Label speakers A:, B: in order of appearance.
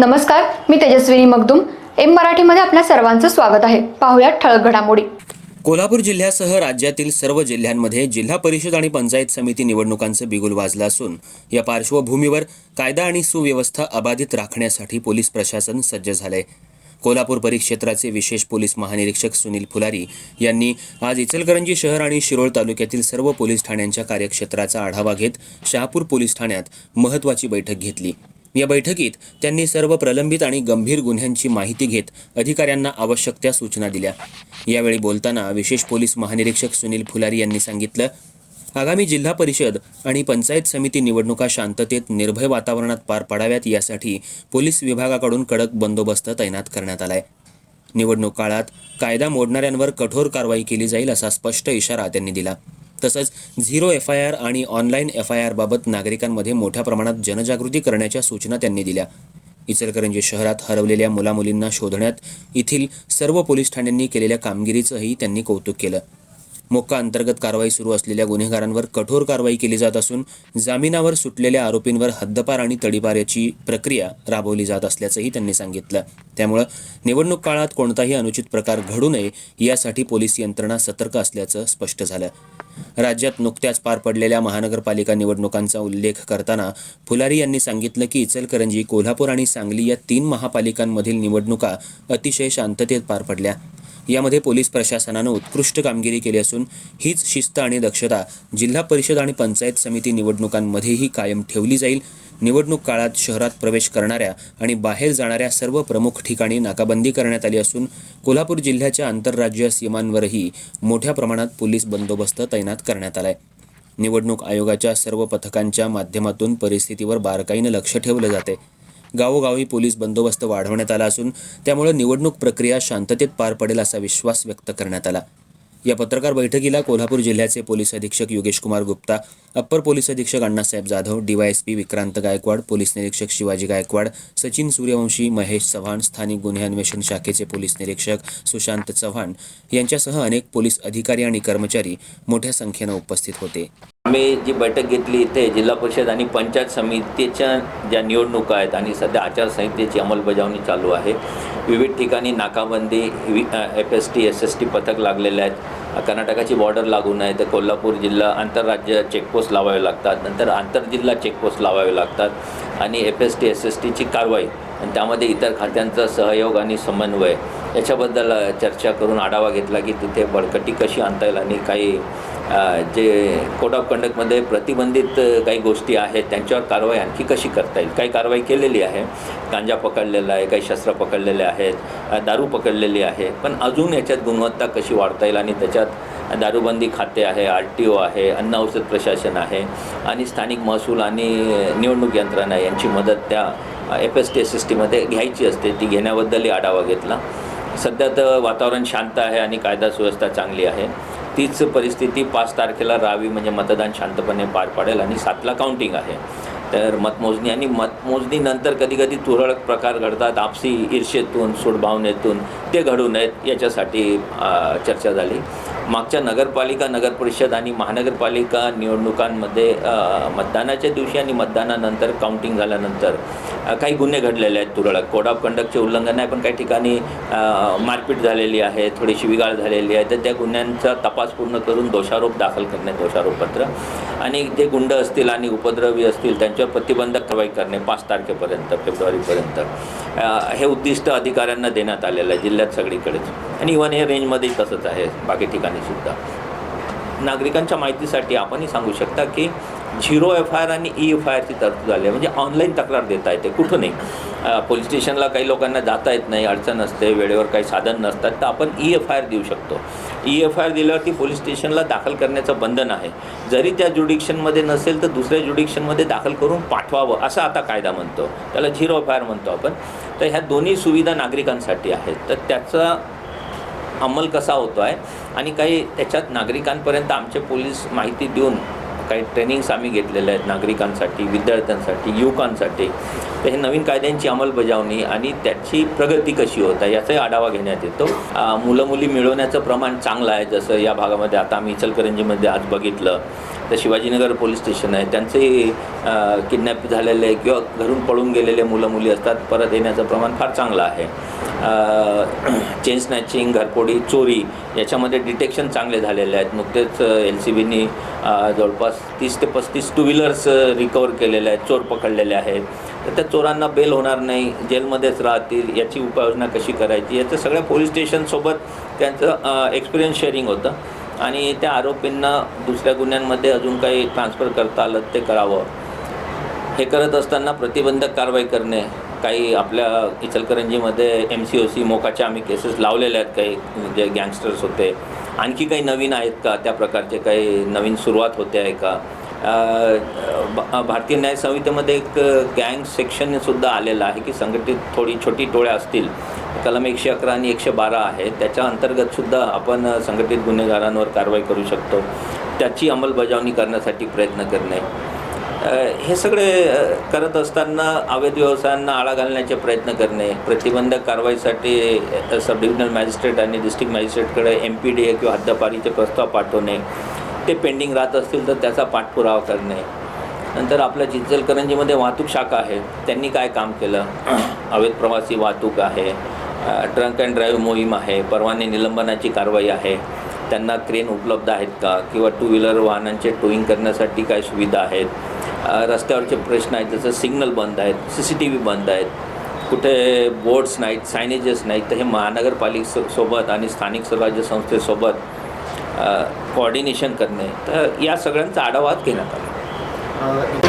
A: नमस्कार मी तेजस्विनी मगदुम. एम मराठीमध्ये आपल्या सर्वांचं स्वागत आहे. पाहुयात ठळक घडामोडी.
B: कोल्हापूर जिल्ह्यासह राज्यातील सर्व जिल्ह्यांमध्ये जिल्हा परिषद आणि पंचायत समिती निवडणुकांचं बिगुल वाजलं असून या पार्श्वभूमीवर कायदा आणि सुव्यवस्था अबाधित राखण्यासाठी पोलीस प्रशासन सज्ज झालंय. कोल्हापूर परिक्षेत्राचे विशेष पोलीस महानिरीक्षक सुनील फुलारी यांनी आज इचलकरंजी शहर आणि शिरोळ तालुक्यातील सर्व पोलीस ठाण्यांच्या कार्यक्षेत्राचा आढावा घेत शहापूर पोलीस ठाण्यात महत्त्वाची बैठक घेतली. या बैठकीत त्यांनी सर्व प्रलंबित आणि गंभीर गुन्ह्यांची माहिती घेत अधिकाऱ्यांना आवश्यक त्या सूचना दिल्या. यावेळी बोलताना विशेष पोलीस महानिरीक्षक सुनील फुलारी यांनी सांगितलं आगामी जिल्हा परिषद आणि पंचायत समिती निवडणुका शांततेत निर्भय वातावरणात पार पाडाव्यात यासाठी पोलीस विभागाकडून कडक बंदोबस्त तैनात करण्यात आलाय. निवडणूक काळात कायदा मोडणाऱ्यांवर कठोर कारवाई केली जाईल असा स्पष्ट इशारा त्यांनी दिला. तसंच झिरो एफ आय आर आणि ऑनलाईन एफ आय आरबाबत नागरिकांमध्ये मोठ्या प्रमाणात जनजागृती करण्याच्या सूचना त्यांनी दिल्या. इचलकरंजी शहरात हरवलेल्या मुलामुलींना शोधण्यात येथील सर्व पोलीस ठाण्यांनी केलेल्या कामगिरीचंही त्यांनी कौतुक केलं. मोक्का अंतर्गत कारवाई सुरू असलेल्या गुन्हेगारांवर कठोर कारवाई केली जात असून जामिनावर सुटलेल्या आरोपींवर हद्दपार आणि तडीपार याची प्रक्रिया राबवली जात असल्याचंही त्यांनी सांगितलं. त्यामुळं निवडणूक काळात कोणताही अनुचित प्रकार घडू नये यासाठी पोलीस यंत्रणा सतर्क असल्याचं स्पष्ट झालं. राज्यात नुकत्याच पार पडलेल्या महानगरपालिका निवडणुकांचा उल्लेख करताना फुलारी यांनी सांगितलं की इचलकरंजी कोल्हापूर आणि सांगली या तीन महापालिकांमधील निवडणुका अतिशय शांततेत पार पडल्या. यामध्ये पोलीस प्रशासनानं उत्कृष्ट कामगिरी केली असून हीच शिस्त आणि दक्षता जिल्हा परिषद आणि पंचायत समिती निवडणुकांमध्येही कायम ठेवली जाईल. निवडणूक काळात शहरात प्रवेश करणाऱ्या आणि बाहेर जाणाऱ्या सर्व प्रमुख ठिकाणी नाकाबंदी करण्यात आली असून कोल्हापूर जिल्ह्याच्या आंतरराज्य सीमांवरही मोठ्या प्रमाणात पोलीस बंदोबस्त तैनात करण्यात आलाय. निवडणूक आयोगाच्या सर्व पथकांच्या माध्यमातून परिस्थितीवर बारकाईनं लक्ष ठेवलं जाते गावोगावी पोलीस बंदोबस्त वाढवण्यात आला असून त्यामुळे निवडणूक प्रक्रिया शांततेत पार पडेल असा विश्वास व्यक्त करण्यात आला. या पत्रकार बैठकीला कोल्हापूर जिल्ह्याचे पोलीस अधीक्षक योगेश कुमार गुप्ता अप्पर पोलीस अधीक्षक अण्णासाहेब जाधव डीवायएसपी विक्रांत गायकवाड पोलीस निरीक्षक शिवाजी गायकवाड सचिन सूर्यवंशी महेश चव्हाण स्थानिक गुन्हे अन्वेषण शाखेचे पोलीस निरीक्षक सुशांत चव्हाण यांच्यासह अनेक पोलीस अधिकारी आणि कर्मचारी मोठ्या संख्येनं उपस्थित होते.
C: आम्ही जी बैठक घेतली इथे जिल्हा परिषद आणि पंचायत समितीच्या ज्या निवडणुका आहेत आणि सध्या आचारसंहितेची अंमलबजावणी चालू आहे विविध ठिकाणी नाकाबंदी वि F S T S S T पथक लागलेले आहेत कर्नाटकाची बॉर्डर लागून आहे तर कोल्हापूर जिल्हा आंतरराज्य चेकपोस्ट लावावे लागतात नंतर आंतरजिल्हा चेकपोस्ट लावावे लागतात आणि F S T S S टीची कारवाई आणि त्यामध्ये इतर खात्यांचा सहयोग आणि समन्वय. याच्याबद्दल चर्चा करून आढावा घेतला की तिथे बळकटी कशी आणता येईल आणि काही जे कोड ऑफ कंडक्टमध्ये प्रतिबंधित काही गोष्टी आहेत त्यांच्यावर कारवाई आणखी कशी करता येईल? काही कारवाई केलेली आहे. गांजा पकडलेला आहे काही शस्त्र पकडलेले आहेत दारू पकडलेली आहे. पण अजून याच्यात गुणवत्ता कशी वाढता येईल आणि त्याच्यात दारूबंदी खाते आहे आर टी ओ आहे अन्न औषध प्रशासन आहे आणि स्थानिक महसूल आणि निवडणूक यंत्रणा यांची मदत त्या F S T S S टीमध्ये घ्यायची असते. ती घेण्याबद्दलही आढावा घेतला. सध्या तर वातावरण शांत आहे आणि कायदा सुव्यवस्था चांगली आहे. तीच परिस्थिती पाच तारखेला राहावी म्हणजे मतदान शांतपणे पार पाडेल आणि सातला काउंटिंग आहे. तर मतमोजणी आणि मतमोजणीनंतर कधी कधी तुरळक प्रकार घडतात. आपसी ईर्षेतून सुडभावनेतून ते घडू नयेत याच्यासाठी चर्चा झाली. मागच्या नगरपालिका नगरपरिषद आणि महानगरपालिका निवडणुकांमध्ये मतदानाच्या दिवशी आणि मतदानानंतर काउंटिंग झाल्यानंतर काही गुन्हे घडलेले आहेत तुरळक. कोड ऑफ कंडक्टचे उल्लंघन आहे पण काही ठिकाणी मारपीट झालेली आहे थोडीशी विगाळ झालेली आहे. तर त्या गुन्ह्यांचा तपास पूर्ण करून दोषारोप दाखल करणे दोषारोपपत्र. आणि जे गुंड असतील आणि उपद्रवी असतील त्यांच्यावर प्रतिबंधक कारवाई करणे पाच तारखेपर्यंत फेब्रुवारीपर्यंत. हे उद्दिष्ट अधिकाऱ्यांना देण्यात आलेलं आहे जिल्ह्यात सगळीकडेच. आणि इव्हन हे रेंजमध्येही तसंच आहे बाकी ठिकाणी सुद्धा नागरिकांच्या माहितीसाठी आपणही सांगू शकता की झिरो एफ आय आर आणि ई एफ आय आरची तरतूद आली आहे. म्हणजे ऑनलाईन तक्रार देता येते कुठूनही अ, पोलीस स्टेशनला काही लोकांना जाता येत नाही अडचण असते वेळेवर काही साधन नसतात तर आपण ई एफ आय आर देऊ शकतो. ई एफ आय आर दिल्यावरती पोलीस स्टेशनला दाखल करण्याचं बंधन आहे. जरी त्या ज्युडिक्शनमध्ये नसेल तर दुसऱ्या ज्युडिक्शनमध्ये दाखल करून पाठवावं असं आता कायदा म्हणतो. त्याला झिरो एफ आय आर म्हणतो आपण. तर ह्या दोन्ही सुविधा नागरिकांसाठी आहेत. तर त्याचा अंमल कसा होतो आहे आणि काही त्याच्यात नागरिकांपर्यंत आमचे पोलीस माहिती देऊन काही ट्रेनिंग्स आम्ही घेतलेल्या आहेत नागरिकांसाठी विद्यार्थ्यांसाठी युवकांसाठी. तर हे नवीन कायद्यांची अंमलबजावणी आणि त्याची प्रगती कशी होत आहे याचाही आढावा घेण्यात येतो. मुलं मुली मिळवण्याचं प्रमाण चांगलं आहे जसं या भागामध्ये आता आम्ही इचलकरंजीमध्ये आज बघितलं. तर शिवाजीनगर पोलीस स्टेशन आहे. त्यांचंही किडनॅप झालेले किंवा घरून पळून गेलेले मुलं मुली असतात परत येण्याचं प्रमाण फार चांगलं आहे. चेन स्नॅचिंग घरपोडी चोरी याच्यामध्ये डिटेक्शन चांगले झालेले आहेत. नुकतेच एल सी बीनी जवळपास तीस ते पस्तीस टू व्हीलर्स रिकवर केलेले आहेत. चोर पकडलेले आहेत. तर त्या चोरांना बेल होणार नाही. जेलमध्येच राहतील. याची उपाययोजना कशी करायची? याचं सगळ्या पोलीस स्टेशनसोबत त्यांचं एक्सपिरियन्स शेअरिंग होतं. आणि त्या आरोपींना दुसऱ्या गुन्ह्यांमध्ये अजून काही ट्रान्सफर करता आलं ते करावं. हे करत असताना प्रतिबंधक कारवाई करणे काही आपल्या इचलकरंजीमध्ये एम सी ओ सी मोकाच्या आम्ही केसेस लावलेल्या आहेत. काही जे गँगस्टर्स होते. आणखी काही नवीन आहेत का? त्या प्रकारचे काही नवीन सुरुवात होते आहे का? भारतीय न्याय संहितेमध्ये एक गँग सेक्शनसुद्धा आलेलं आहे की संघटित थोडी छोटी टोळ्या असतील. कलम एकशे अकरा आणि एकशे बारा आहे. त्याच्या अंतर्गतसुद्धा आपण संघटित गुन्हेगारांवर कारवाई करू शकतो. त्याची अंमलबजावणी करण्यासाठी प्रयत्न करणे. हे सगळे करत असताना अवैध व्यवसायांना आळा घालण्याचे प्रयत्न करणे प्रतिबंधक कारवाईसाठी सब डिव्हिजनल मॅजिस्ट्रेट आणि डिस्ट्रिक्ट मॅजिस्ट्रेटकडे एम पी डी ए किंवा हद्दपारीचे प्रस्ताव पाठवणे ते पेंडिंग राहत असतील तर त्याचा पाठपुरावा करणे. नंतर आपल्या चिंचलकरंजीमध्ये वाहतूक शाखा आहे त्यांनी काय काम केलं? अवैध प्रवासी वाहतूक आहे ट्रंक अँड ड्राईव्ह मोहीम आहे परवाने निलंबनाची कारवाई आहे त्यांना क्रेन उपलब्ध आहेत का? किंवा टू व्हीलर वाहनांचे टोईंग करण्यासाठी काय सुविधा आहेत? रस्त्यावरचे प्रश्न आहेत जसं सिग्नल बंद आहेत सी सी टी व्ही बंद आहेत कुठे बोर्ड्स नाहीत सायनेजेस नाहीत तर हे महानगरपालिके सोबत आणि स्थानिक स्वराज्य संस्थेसोबत कॉर्डिनेशन करणे. तर या सगळ्यांचा आढावा घेण्यात आला.